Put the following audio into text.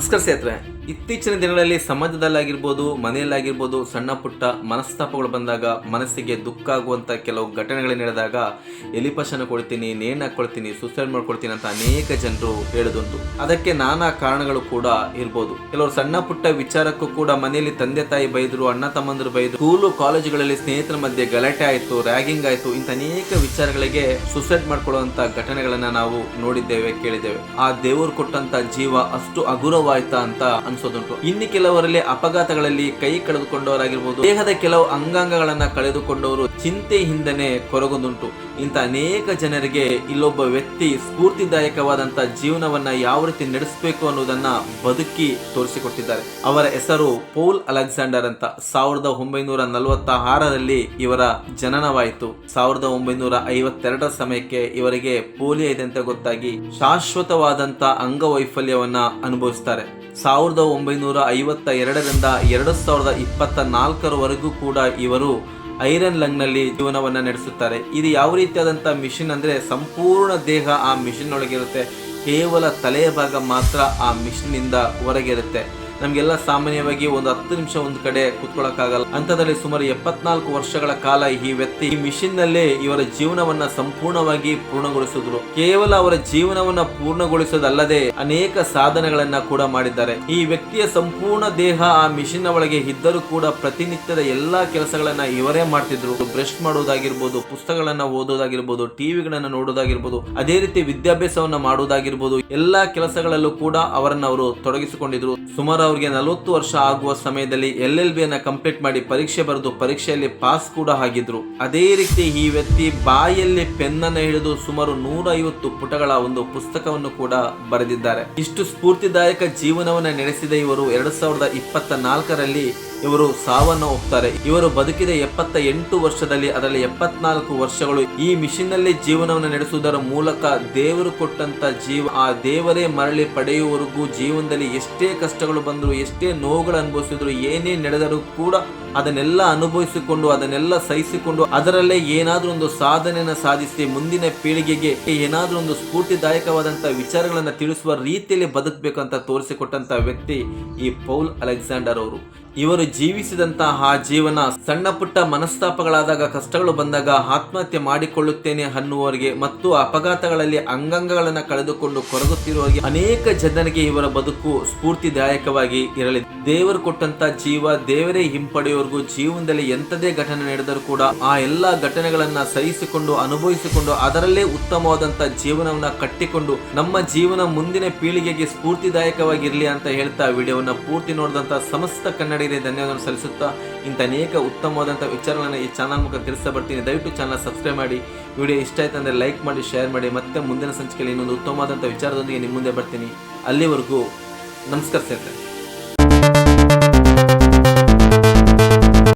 ನಮಸ್ಕಾರ ಸೇತ್ರೆ ಇತ್ತೀಚಿನ ದಿನಗಳಲ್ಲಿ ಸಮಾಜದಲ್ಲಾಗಿರ್ಬೋದು, ಮನೆಯಲ್ಲಾಗಿರ್ಬೋದು ಸಣ್ಣ ಪುಟ್ಟ ಮನಸ್ತಾಪಗಳು ಬಂದಾಗ, ಮನಸ್ಸಿಗೆ ದುಃಖ ಆಗುವಂಥ ಕೆಲವು ಘಟನೆಗಳು ನಡೆದಾಗ ಎಲಿಪಶನ ಕೊಡ್ತೀನಿ ನೇಣು ಹಾಕ್ಕೊಳ್ತೀನಿ ಸುಸೈಡ್ ಮಾಡ್ಕೊಳ್ತೀನಿ ಅಂತ ಅನೇಕ ಜನರು ಹೇಳೋದುಂಟು. ಅದಕ್ಕೆ ನಾನಾ ಕಾರಣಗಳು ಕೂಡ ಇರ್ಬೋದು. ಕೆಲವರು ಸಣ್ಣ ಪುಟ್ಟ ವಿಚಾರಕ್ಕೂ ಕೂಡ ಮನೆಯಲ್ಲಿ ತಂದೆ ತಾಯಿ ಬೈದರು, ಅಣ್ಣ ತಮ್ಮಂದರು ಬೈದರು, ಸ್ಕೂಲು, ಕಾಲೇಜುಗಳಲ್ಲಿ ಸ್ನೇಹಿತರ ಮಧ್ಯೆ ಗಲಾಟೆ ಆಯಿತು ರ್ಯಾಗಿಂಗ್ ಆಯಿತು ಇಂಥ ಅನೇಕ ವಿಚಾರಗಳಿಗೆ ಸುಸೈಡ್ ಮಾಡ್ಕೊಳ್ಳುವಂಥ ಘಟನೆಗಳನ್ನು ನಾವು ನೋಡಿದ್ದೇವೆ, ಕೇಳಿದ್ದೇವೆ. ಆ ದೇವರು ಕೊಟ್ಟಂತ ಜೀವ ಅಷ್ಟು ಹಗುರವಾಯ್ತಾ ಅಂತ ಅನ್ಸೋದುಂಟು. ಇನ್ನು ಕೆಲವರಲ್ಲಿ ಅಪಘಾತಗಳಲ್ಲಿ ಕೈ ಕಳೆದುಕೊಂಡವರಾಗಿರ್ಬೋದು. ದೇಹದ ಕೆಲವು ಅಂಗಾಂಗಗಳನ್ನ ಕಳೆದುಕೊಂಡವರು ಚಿಂತೆ ಹಿಂದನೆ ಕೊರಗುದುಂಟು. ಇಂಥ ಅನೇಕ ಜನರಿಗೆ ಇಲ್ಲೊಬ್ಬ ವ್ಯಕ್ತಿ ಸ್ಫೂರ್ತಿದಾಯಕವಾದಂಥ ಜೀವನವನ್ನ ಯಾವ ರೀತಿ ನಡೆಸಬೇಕು ಅನ್ನೋದನ್ನ ಬದುಕಿ ತೋರಿಸಿಕೊಟ್ಟಿದ್ದಾರೆ. ಅವರ ಹೆಸರು ಪೌಲ್ ಅಲೆಕ್ಸಾಂಡರ್ ಅಂತ. ಸಾವಿರದ ಒಂಬೈನೂರ ನಲವತ್ತ ಇವರ ಜನನವಾಯಿತು. ಸಾವಿರದ ಒಂಬೈನೂರ ಐವತ್ತೆರಡರ ಸಮಯಕ್ಕೆ ಇವರಿಗೆ ಪೋಲಿಯೋ ಇದೆ ಅಂತ ಗೊತ್ತಾಗಿ ಶಾಶ್ವತವಾದಂಥ ಅಂಗವೈಫಲ್ಯವನ್ನ ಅನುಭವಿಸ್ತಾರೆ. ಸಾವಿರದ ಒಂಬೈನೂರ ಐವತ್ತ ಎರಡರಿಂದ ಎರಡು ಸಾವಿರದ ಇಪ್ಪತ್ತ ನಾಲ್ಕರವರೆಗೂ ಕೂಡ ಇವರು ಐರನ್ ಲಂಗ್ನಲ್ಲಿ ಜೀವನವನ್ನ ನಡೆಸುತ್ತಾರೆ. ಇದು ಯಾವ ರೀತಿಯಾದಂಥ ಮಿಷಿನ್ ಅಂದ್ರೆ ಸಂಪೂರ್ಣ ದೇಹ ಆ ಮಿಷಿನ್ ಒಳಗಿರುತ್ತೆ. ಕೇವಲ ತಲೆಯ ಭಾಗ ಮಾತ್ರ ಆ ಮಿಷಿನ್ನಿಂದ ಹೊರಗಿರುತ್ತೆ. ನಮಗೆಲ್ಲ ಸಾಮಾನ್ಯವಾಗಿ ಒಂದು ಹತ್ತು ನಿಮಿಷ ಒಂದು ಕಡೆ ಕುತ್ಕೊಳ್ಳೋಕ್ಕಾಗಲ್ಲ ಅಂಥದ್ರಲ್ಲಿ ಸುಮಾರು ಎಪ್ಪತ್ನಾಲ್ಕು ವರ್ಷಗಳ ಕಾಲ ಈ ವ್ಯಕ್ತಿ ಈ ಮಿಷಿನ್ನಲ್ಲಿ ಇವರ ಜೀವನವನ್ನ ಸಂಪೂರ್ಣವಾಗಿ ಪೂರ್ಣಗೊಳಿಸಿದ್ರು. ಕೇವಲ ಅವರ ಜೀವನವನ್ನ ಪೂರ್ಣಗೊಳಿಸೋದಲ್ಲದೆ ಅನೇಕ ಸಾಧನೆಗಳನ್ನ ಕೂಡ ಮಾಡಿದ್ದಾರೆ. ಈ ವ್ಯಕ್ತಿಯ ಸಂಪೂರ್ಣ ದೇಹ ಆ ಮಿಷಿನ್ ಒಳಗೆ ಇದ್ದರೂ ಕೂಡ ಪ್ರತಿನಿತ್ಯದ ಎಲ್ಲಾ ಕೆಲಸಗಳನ್ನ ಇವರೇ ಮಾಡ್ತಿದ್ರು. ಬ್ರಷ್ ಮಾಡೋದಾಗಿರ್ಬೋದು, ಪುಸ್ತಕಗಳನ್ನ ಓದೋದಾಗಿರ್ಬೋದು, ಟಿವಿಗಳನ್ನ ನೋಡೋದಾಗಿರ್ಬೋದು, ಅದೇ ರೀತಿ ವಿದ್ಯಾಭ್ಯಾಸವನ್ನ ಮಾಡೋದಾಗಿರ್ಬೋದು, ಎಲ್ಲಾ ಕೆಲಸಗಳಲ್ಲೂ ಕೂಡ ಅವರನ್ನ ಅವರು ತೊಡಗಿಸಿಕೊಂಡಿದ್ರು. ಸುಮಾರು ಅವರಿಗೆ ನಲವತ್ತು ವರ್ಷ ಆಗುವ ಸಮಯದಲ್ಲಿ ಎಲ್ ಎಲ್ ಬಿ ಅನ್ನ ಕಂಪ್ಲೀಟ್ ಮಾಡಿ ಪರೀಕ್ಷೆ ಬರೆದು ಪರೀಕ್ಷೆಯಲ್ಲಿ ಪಾಸ್ ಕೂಡ ಆಗಿದ್ರು. ಅದೇ ರೀತಿ ಈ ವ್ಯಕ್ತಿ ಬಾಯಲ್ಲಿ ಪೆನ್ನನ್ನು ಹಿಡಿದು ಸುಮಾರು ನೂರ ಐವತ್ತು ಪುಟಗಳ ಒಂದು ಪುಸ್ತಕವನ್ನು ಕೂಡ ಬರೆದಿದ್ದಾರೆ. ಇಷ್ಟು ಸ್ಫೂರ್ತಿದಾಯಕ ಜೀವನವನ್ನ ನಡೆಸಿದ ಇವರು ಎರಡ್ ಸಾವಿರದ ಇಪ್ಪತ್ತ ನಾಲ್ಕರಲ್ಲಿ ಇವರು ಸಾವನ್ನು ಹೋಗ್ತಾರೆ ಇವರು ಬದುಕಿದ ಎಪ್ಪತ್ತ ಎಂಟು ವರ್ಷದಲ್ಲಿ ಅದರಲ್ಲಿ ಎಪ್ಪತ್ನಾಲ್ಕು ವರ್ಷಗಳು. ಈ ಮಿಷಿನ್ನಲ್ಲಿ ಜೀವನವನ್ನು ನಡೆಸುವುದರ ಮೂಲಕ ದೇವರು ಕೊಟ್ಟಂತ ಜೀವ, ಆ ದೇವರೇ ಮರಳಿ ಪಡೆಯುವವರೆಗೂ ಜೀವನದಲ್ಲಿ ಎಷ್ಟೇ ಕಷ್ಟಗಳು ಬಂದರೂ, ಎಷ್ಟೇ ನೋವುಗಳು ಅನುಭವಿಸಿದ್ರು, ಏನೇ ನಡೆದರೂ ಕೂಡ ಅದನ್ನೆಲ್ಲ ಅನುಭವಿಸಿಕೊಂಡು, ಅದನ್ನೆಲ್ಲ ಸಹಿಸಿಕೊಂಡು, ಅದರಲ್ಲೇ ಏನಾದ್ರೂ ಒಂದು ಸಾಧನೆಯನ್ನು ಸಾಧಿಸಿ ಮುಂದಿನ ಪೀಳಿಗೆಗೆ ಏನಾದ್ರೂ ಒಂದು ಸ್ಫೂರ್ತಿದಾಯಕವಾದಂತ ವಿಚಾರಗಳನ್ನ ತಿಳಿಸುವ ರೀತಿಯಲ್ಲಿ ಬದುಕಬೇಕು ಅಂತ ತೋರಿಸಿಕೊಟ್ಟಂತ ವ್ಯಕ್ತಿ ಈ ಪೌಲ್ ಅಲೆಕ್ಸಾಂಡರ್ ಅವರು. ಇವರು ಜೀವಿಸಿದಂತಹ ಆ ಜೀವನ ಸಣ್ಣ ಪುಟ್ಟ ಮನಸ್ತಾಪಗಳಾದಾಗ ಕಷ್ಟಗಳು ಬಂದಾಗ ಆತ್ಮಹತ್ಯೆ ಮಾಡಿಕೊಳ್ಳುತ್ತೇನೆ ಅನ್ನುವರಿಗೆ ಮತ್ತು ಅಪಘಾತಗಳಲ್ಲಿ ಅಂಗಾಂಗಗಳನ್ನು ಕಳೆದುಕೊಂಡು ಕೊರಗುತ್ತಿರುವವರಿಗೆ ಅನೇಕ ಜನರಿಗೆ ಇವರ ಬದುಕು ಸ್ಫೂರ್ತಿದಾಯಕವಾಗಿ ಇರಲಿದೆ ದೇವರು ಕೊಟ್ಟಂತ ಜೀವ, ದೇವರೇ ಹಿಂಪಡೆಯೋರ್ಗೂ, ಜೀವನದಲ್ಲಿ ಎಂಥದೇ ಘಟನೆ ನಡೆದರೂ ಕೂಡ ಆ ಎಲ್ಲ ಘಟನೆಗಳನ್ನ ಸಹಿಸಿಕೊಂಡು, ಅನುಭವಿಸಿಕೊಂಡು, ಅದರಲ್ಲೇ ಉತ್ತಮವಾದಂತ ಜೀವನವನ್ನ ಕಟ್ಟಿಕೊಂಡು, ನಮ್ಮ ಜೀವನ ಮುಂದಿನ ಪೀಳಿಗೆಗೆ ಸ್ಫೂರ್ತಿದಾಯಕವಾಗಿರಲಿ ಅಂತ ಹೇಳ್ತಾ ವಿಡಿಯೋವನ್ನ ಪೂರ್ತಿ ನೋಡಿದಂತ ಸಮಸ್ತ ಕನ್ನಡಿಗರಿಗೆ ಧನ್ಯವಾದ ಸಲ್ಲಿಸುತ್ತಾ ಇಂಥ ಅನೇಕ ಉತ್ತಮವಾದಂಥ ವಿಚಾರಗಳನ್ನು ಈ ಚಾನಲ್ ಮುಖ ತಿಳಿಸ್ತಾ ಬರ್ತೀನಿ ದಯವಿಟ್ಟು ಚಾನಲ್ ಸಬ್ಸ್ಕ್ರೈಬ್ ಮಾಡಿ. ವಿಡಿಯೋ ಇಷ್ಟ ಆಯ್ತು ಅಂದರೆ ಲೈಕ್ ಮಾಡಿ, ಶೇರ್ ಮಾಡಿ. ಮತ್ತೆ ಮುಂದಿನ ಸಂಚಿಕೆಯಲ್ಲಿ ಇನ್ನೊಂದು ಉತ್ತಮವಾದಂಥ ವಿಚಾರದೊಂದಿಗೆ ನಿಮ್ಮ ಮುಂದೆ ಬರ್ತೀನಿ. ಅಲ್ಲಿವರೆಗೂ ನಮಸ್ಕಾರ ಸ್ನೇಹಿತರೆ.